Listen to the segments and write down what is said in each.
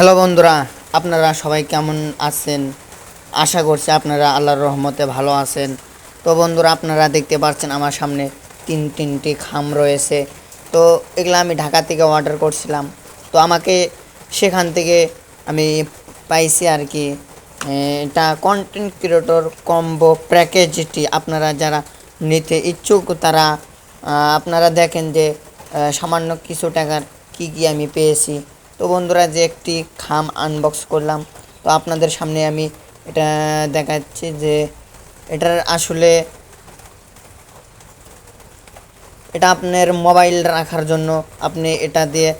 Hello বন্ধুরা, আপনারা সবাই কেমন আছেন? আশা করছি আপনারা আল্লাহর রহমতে ভালো আছেন। তো বন্ধুরা, আপনারা দেখতে পাচ্ছেন আমার সামনে তিন, তিনটি খাম রয়েছে। তো এগুলো আমি ঢাকা থেকে অর্ডার করছিলাম। তো আমাকে সেখান থেকে আমি পাইছি আর কি এটা কন্টেন্ট ক্রিয়েটর কম্বো প্যাকেজটি আপনারা যারা নিতে ইচ্ছুক, তারা আপনারা দেখেন যে সামান্য কিছু টাকার কি কি আমি পেয়েছি। তো বন্ধুরা, যে একটি খাম আনবক্স করলাম, তো আপনাদের সামনে আমি এটা দেখাচ্ছি যে এটার আসলে এটা আপনার মোবাইল রাখার জন্য আপনি এটা দিয়ে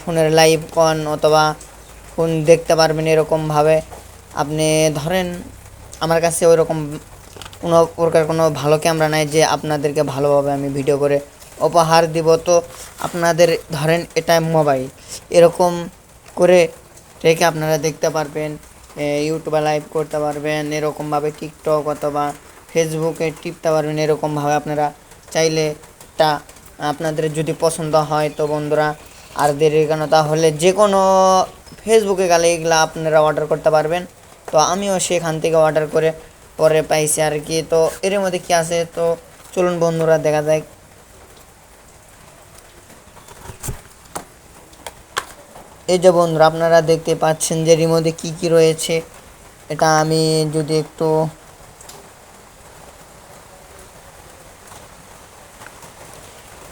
ফোনের লাইভ কন অথবা ফোন দেখতে পারবেন এরকমভাবে। আপনি ধরেন, আমার কাছে ওই রকম কোনো প্রকার কোনো ভালো ক্যামেরা নাই যে আপনাদেরকে ভালোভাবে আমি ভিডিও করে উপহার দিব তো আপনাদের ধরেন এটা মোবাইল। এরকম করে রেখে আপনারা দেখতে পারবেন ইউটিউবে লাইভ করতে পারবেন, এরকমভাবে টিকটক অথবা ফেসবুকে টিপতে পারবেন, এরকমভাবে আপনারা চাইলে টা আপনাদের যদি পছন্দ হয় তো বন্ধুরা, আর দেরি কেন? তাহলে যে কোনো ফেসবুকে গেলে এগুলো আপনারা অর্ডার করতে পারবেন। তো আমিও সেখান থেকে অর্ডার করে পরে পাইছি আর কি। তো এর মধ্যে কি আছে? তো চলুন বন্ধুরা দেখা যায় এই যে বন্ধুরা, আপনারা দেখতে পাচ্ছেন যে মধ্যে কী কী রয়েছে। এটা আমি যদি একটু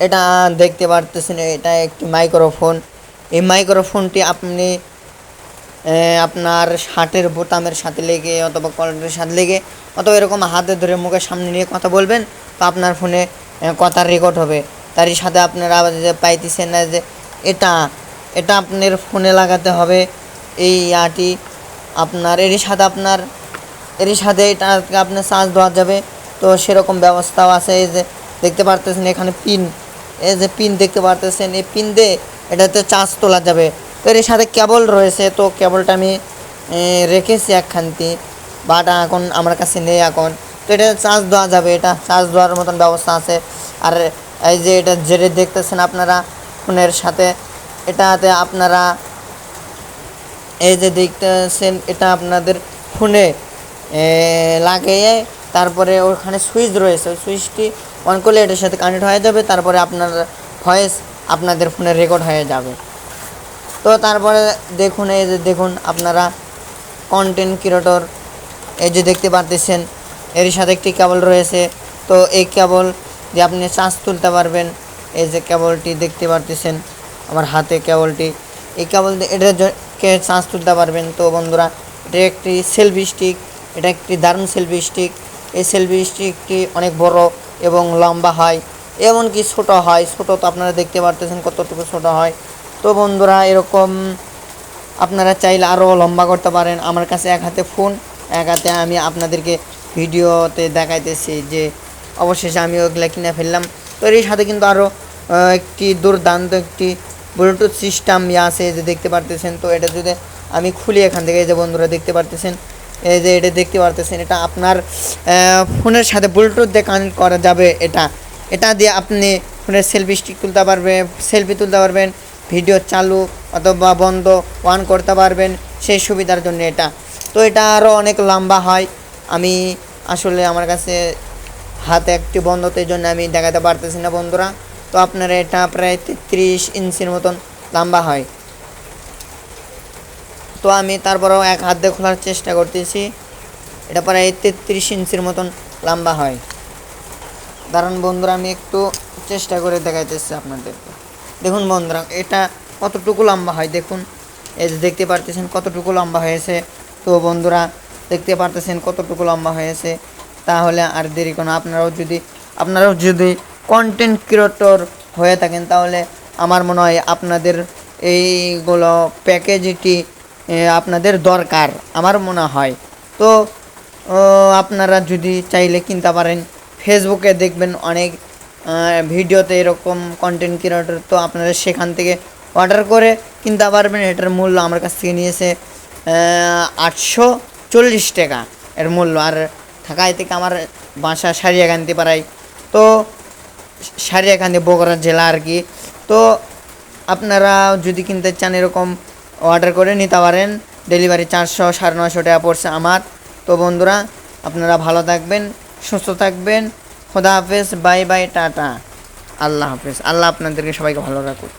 এটা দেখতে পারতেছেন, এটা একটি মাইক্রোফোন। এই মাইক্রোফোনটি আপনি আপনার শার্টের বোতামের সাথে লেগে অথবা কলারের সাথে লেগে অথবা এরকম হাতে ধরে মুখের সামনে নিয়ে কথা বলবেন, তো আপনার ফোনে কথা রেকর্ড হবে। তারই সাথে আপনারা আবার পাইতেছেন না যে এটা এটা আপনার ফোনে লাগাতে হবে। এই ইয়াটি আপনার এরই সাথে আপনার এরই সাথে এটা আপনার চার্জ দেওয়া যাবে। তো সেরকম ব্যবস্থাও আছে, এই যে দেখতে পারতেছেন এখানে পিন এই যে পিন দেখতে পারতেছেন, এই পিন দিয়ে এটাতে চার্জ তোলা যাবে। তো এর সাথে কেবল রয়েছে, তো কেবলটা আমি রেখেছি একখানটি বাট এখন আমার কাছে নেই এখন। তো এটা চার্জ দেওয়া যাবে, এটা চার্জ দেওয়ার মতন ব্যবস্থা আছে। আর এই যে এটা যেটা দেখতেছেন আপনারা, ফোনের সাথে এটাতে আপনারা এই যে দেখতেছেন এটা আপনাদের ফোনে লাগিয়ে তারপরে ওখানে সুইচ রয়েছে। সুইচটি অন করলে এটার সাথে কানেক্ট হয়ে যাবে, তারপরে আপনার ভয়েস আপনাদের ফোনে রেকর্ড হয়ে যাবে। তো তারপরে দেখুন, এই যে দেখুন, আপনারা কন্টেন্ট ক্রিয়েটর এই যে দেখতে পারতেছেন, এর সাথে একটি কেবল রয়েছে। তো এই কেবল দিয়ে আপনি চার্জ তুলতে পারবেন। এই যে কেবলটি দেখতে পারতেছেন আমার হাতে কেবলটি। এই কেবল দিয়ে এটা কে চার্জ তুলতে পারবেন তো বন্ধুরা, এটা একটি সেলফি স্টিক এটা একটি দারুণ সেলফি স্টিক এই সেলফি স্টিকটি অনেক বড় এবং লম্বা হয়, এমনকি ছোট হয়। ছোট তো আপনারা দেখতে পারতেছেন কতটুকু ছোট হয়। তো বন্ধুরা, এরকম আপনারা চাইলে আরও লম্বা করতে পারেন। আমার কাছে এক হাতে ফোন এক হাতে আমি আপনাদেরকে ভিডিওতে দেখাইতেছি যে অবশেষে আমি ওগুলো কিনে ফেললাম। তো এর সাথে কিন্তু আরও একটি দুর্দান্ত একটি ব্লুটুথ সিস্টেম ইয়ে আছে যে দেখতে পারতেছেন, তো এটা যদি আমি খুলি এখান থেকে, এই যে বন্ধুরা দেখতে পারতেছেন, এই যে এটা দেখতে পারতেছেন, এটা আপনার ফোনের সাথে ব্লুটুথ দিয়ে কানেক্ট করা যাবে এটা। এটা দিয়ে আপনি ফোনের সেলফি স্টিক তুলতে পারবেন সেলফি তুলতে পারবেন ভিডিও চালু অথবা বন্ধ অন করতে পারবেন, সেই সুবিধার জন্য এটা। তো এটা আরও অনেক লম্বা হয়। আমি আসলে আমার কাছে হাতে একটি বন্ধ, তো জন্য আমি দেখাতে পারতেছি না বন্ধুরা। তো আপনার এটা প্রায় তেত্রিশ ইঞ্চির মতন লম্বা হয়। তো আমি তারপরেও এক হাত দিয়ে খোলার চেষ্টা করতেছি। এটা প্রায় তেত্রিশ ইঞ্চির মতন লম্বা হয়। দাঁড়ান বন্ধুরা, আমি একটু চেষ্টা করে দেখাইতেছি আপনাদেরকে। দেখুন বন্ধুরা, এটা কতটুকু লম্বা হয় দেখুন। এই যে দেখতে পারতেছেন কতটুকু লম্বা হয়েছে। তো বন্ধুরা, দেখতে পারতেছেন কতটুকু লম্বা হয়েছে। তাহলে আর দেরি কোনো আপনারাও যদি আপনারাও যদি কন্টেন্ট ক্রিয়েটর হয়ে থাকেন, তাহলে আমার মনে হয় আপনাদের এইগুলো প্যাকেজটি আপনাদের দরকার, আমার মনে হয়। তো আপনারা যদি চাইলে কিনতে পারেন ফেসবুকে দেখবেন অনেক ভিডিওতে এরকম কন্টেন্ট ক্রিয়েটর তো আপনারা সেখান থেকে অর্ডার করে কিনতে পারবেন, এটার মূল্য আমার কাছ থেকে নিয়েছে আটশো চল্লিশ টাকা, এর মূল্য, আর ঢাকায় থেকে আমার বাসা সারিয়ে সারিয়াকান্তি পাড়ায়। তো সারিয়াকান্দি বগুড়া জেলা আর কি। তো আপনারা যদি কিনতে চান এরকম অর্ডার করে নিতে পারেন। ডেলিভারি চারশো, সাড়ে নশো টাকা পড়ছে আমার। তো বন্ধুরা, আপনারা ভালো থাকবেন, সুস্থ থাকবেন। খোদা হাফেজ, বাই বাই, টাটা। আল্লাহ হাফেজ। আল্লাহ আপনাদেরকে সবাইকে ভালো রাখুন